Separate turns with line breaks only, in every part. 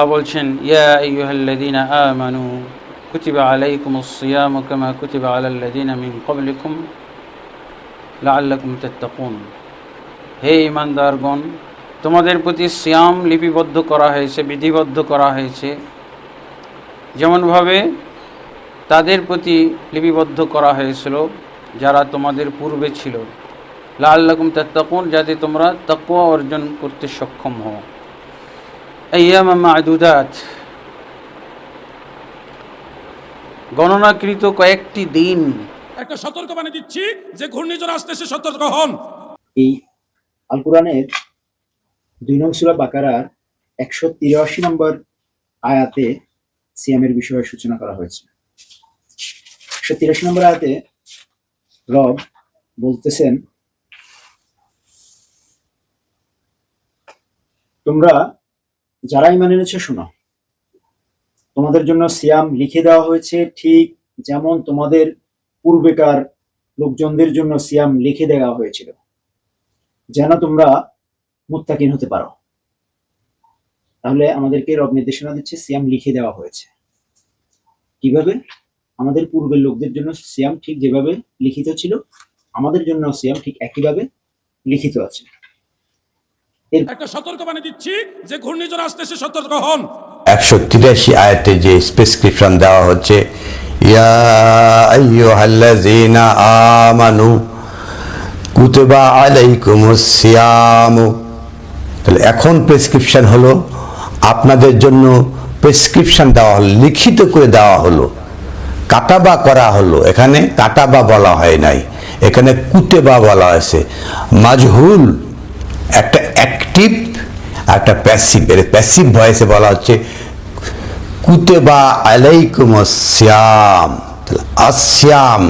আল্লাহ বলছেন, ইয়া আমানু, কুতিবা আলাইকুমুস সিয়ামু কামা কুতিবা আলাল লাযীনা মিন ক্বাবলিকুম লাআল্লাকুম তাত্তাকুন। হে ইমানদারগণ তোমাদের প্রতি সিয়াম লিপিবদ্ধ করা হয়েছে, বিধিবদ্ধ করা হয়েছে। যেমনভাবে তাদের প্রতি লিপিবদ্ধ করা হয়েছিল, যারা তোমাদের পূর্বে ছিল। লাআল্লাকুম তাত্তাকুন, যাতে তোমরা তাকওয়া অর্জন করতে সক্ষম হও। আইয়ামা মা'দুদাত। গণনাকৃত কয়েকটি দিন।
একটা সতর্কবাণী দিচ্ছি যে ঘূর্ণিঝড় আসতেছে সতর্ক হন।
এই আল কোরআনের দুই নং সুরা বাকারার একশো তিরাশি নম্বর আয়াতে সিয়ামের বিষয়ে সূচনা করা হয়েছে। একশো তিরাশি নম্বর আয়াতে রব বলতেছেন তোমরা যারাই মানে এনেছো, শোনো। তোমাদের জন্য সিয়াম লিখে দেওয়া হয়েছে, ঠিক যেমন তোমাদের পূর্বেকার লোকজনদের জন্য সিয়াম লিখে দেওয়া হয়েছিল। যেন তোমরা মুত্তাকিন হতে পারো। তাহলে আমাদেরকে রব নির্দেশনা দিচ্ছে, সিয়াম লিখে দেওয়া হয়েছে। কীভাবে? আমাদের পূর্বের লোকদের জন্য সিয়াম ঠিক যেভাবে লিখিত ছিল, আমাদের জন্য সিয়াম ঠিক একইভাবে লিখিত আছে।
একটা সতর্কবাণী দিচ্ছি যে ঘূর্ণিঝড় আসতেছে সতর্ক হন।
একশো তিরাশি আয়াতে যে প্রেসক্রিপশন দেওয়া হচ্ছে ইয়া আইয়ুহাল্লাযীনা আমানু কুতিবা আলাইকুমুস সিয়ামু। তাহলে এখন প্রেসক্রিপশন হলো আপনাদের জন্য প্রেসক্রিপশন দেওয়া হলো লিখিত করে দেওয়া হলো কাটাবা করা হলো। এখানে কাটাবা বলা হয় নাই এখানে কুতেবা বলা হয়েছে। মাজহুল একটা অ্যাক্টিভ একটা প্যাসিভ এর প্যাসিভ ভয়েসে বলা হচ্ছে, কুতেবা আলাইকুম শ্যাম আসিয়াম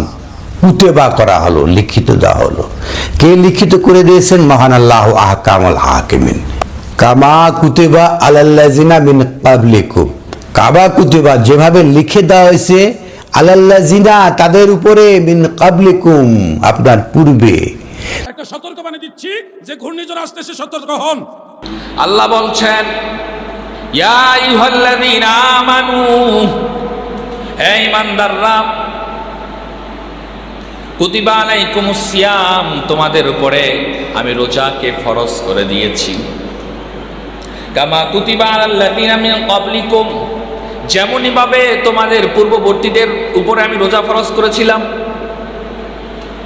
কুতেবা করা হলো, লিখিত দেওয়া হলো। কে লিখিত করে দিয়েছেন? মহান আল্লাহ আহকামুল হাকিমিন। কামা কুতেবা আলাল্লাজিনা মিন পাবলিকুম কাবা কুতেবা যেভাবে লিখে দেওয়া হয়েছে আলাল্লাজিনা তাদের উপরে মিন কাবলিকুম আপনার পূর্বে।
একটা সতর্কবাণী দিচ্ছি, যে ঘূর্ণিঝড় আসতেছে সতর্ক হন।
আল্লাহ বলছেন, ইয়া কুতিবা তোমাদের উপরে আমি রোজাকে ফরজ করে দিয়েছি। কামা কুতিবা আলাল্লাযীনা মিন ক্বাবলিকুম যেমনই ভাবে তোমাদের পূর্ববর্তীদের উপরে আমি রোজা ফরজ করেছিলাম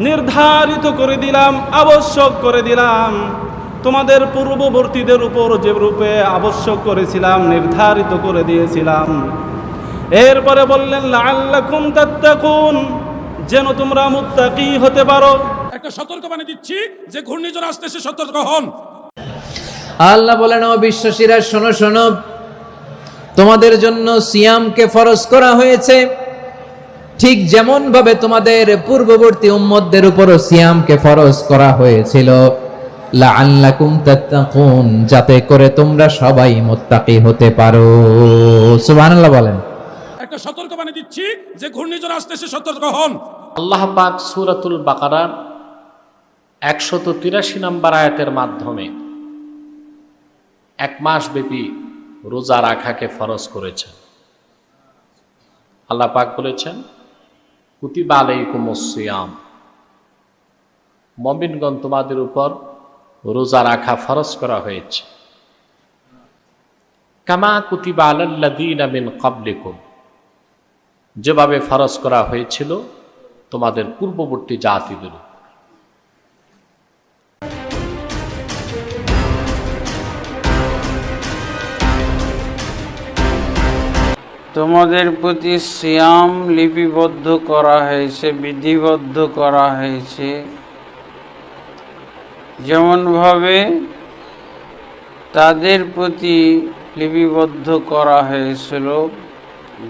নির্ধারিত করে দিলাম আবশ্যক করে দিলাম। তোমাদের পূর্ববর্তীদের উপর যে রূপে আবশ্যক করেছিলাম নির্ধারিত করে দিয়েছিলাম। এরপরে বললেন আল্লাহ লাল্লাকুম তাত্তাকুন যেন তোমরা মুত্তাকি হতে পারো।
একটা সতর্কবাণী দিচ্ছি যে ঘূর্ণিঝড় আসতেছে সতর্ক হন।
আল্লাহ বলেন ও বিশ্বাসীরা শোনো শোনো। তোমাদের জন্য সিয়ামকে ফরজ করা হয়েছে। ঠিক যেমন ভাবে তোমাদের পূর্ববর্তী উম্মতদের উপরও সিয়ামকে ফরজ করা হয়েছিল। লাআল্লাকুম তাত্তাকুন যাতে করে তোমরা সবাই মুত্তাকি হতে পারো। সুবহানাল্লাহ বলেন।
একটা সতর্কবাণী দিচ্ছি যে ঘূর্ণিঝড় আসতেছে সতর্ক হন।
আল্লাহ পাক সুরাতুল বাকারার একশত তিরাশি নম্বর আয়াতের মাধ্যমে এক মাস ব্যাপী রোজা রাখাকে ফরজ করেছেন। আল্লাহ পাক বলেছেন কুতিবা আলাইকুমুসিয়াম মমিনগণ তোমাদের উপর রোজা রাখা ফরজ করা হয়েছে। কামা কুতিবা আলাল্লাযীনা মিন ক্বাবলিকুম। যেভাবে ফরজ করা হয়েছিল তোমাদের পূর্ববর্তী জাতিদের উপর।
তোমাদের প্রতি সিয়াম লিপিবদ্ধ করা হয়েছে, বিধিবদ্ধ করা হয়েছে। যেমনভাবে তাদের প্রতি লিপিবদ্ধ করা হয়েছিল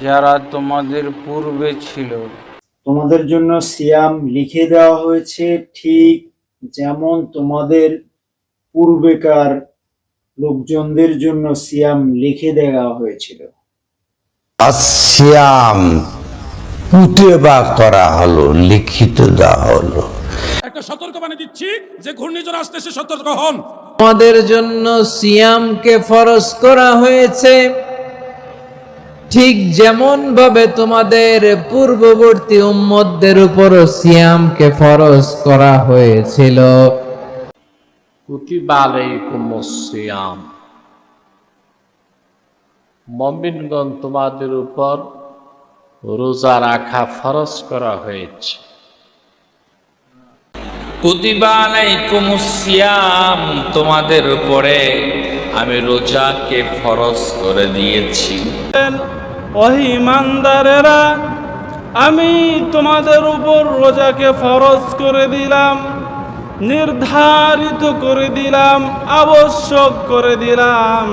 যারা তোমাদের পূর্বে ছিল।
তোমাদের জন্য সিয়াম লিখে দেওয়া হয়েছে ঠিক যেমন তোমাদের পূর্বেকার লোকজনদের জন্য সিয়াম লিখে দেওয়া হয়েছিল।
আসিয়াম কুতেবা করা হলো লিখিত দেওয়া হলো।
একটা সতর্কবাণী দিচ্ছি যে ঘূর্ণিঝড় আসতেছে সতর্ক হন।
তোমাদের জন্য সিয়ামকে ফরজ করা হয়েছে। ঠিক যেমন ভাবে তোমাদের পূর্ববর্তী উম্মতদের উপর সিয়ামকে ফরজ করা হয়েছিল।
কুতিবা আলাইকুমুস সিয়াম মমিনগণ তোমাদের উপর রোজা রাখা ফরজ করা হয়েছে।
তোমাদের উপরে আমি রোজাকে ফরজ করে দিয়েছি।
অহিমানদারেরা আমি তোমাদের উপর রোজাকে ফরজ করে দিলাম নির্ধারিত করে দিলাম আবশ্যক করে দিলাম।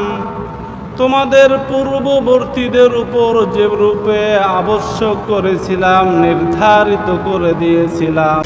তোমাদের পূর্ববর্তীদের উপর যে রূপে আবশ্যক করেছিলাম নির্ধারিত করে দিয়েছিলাম।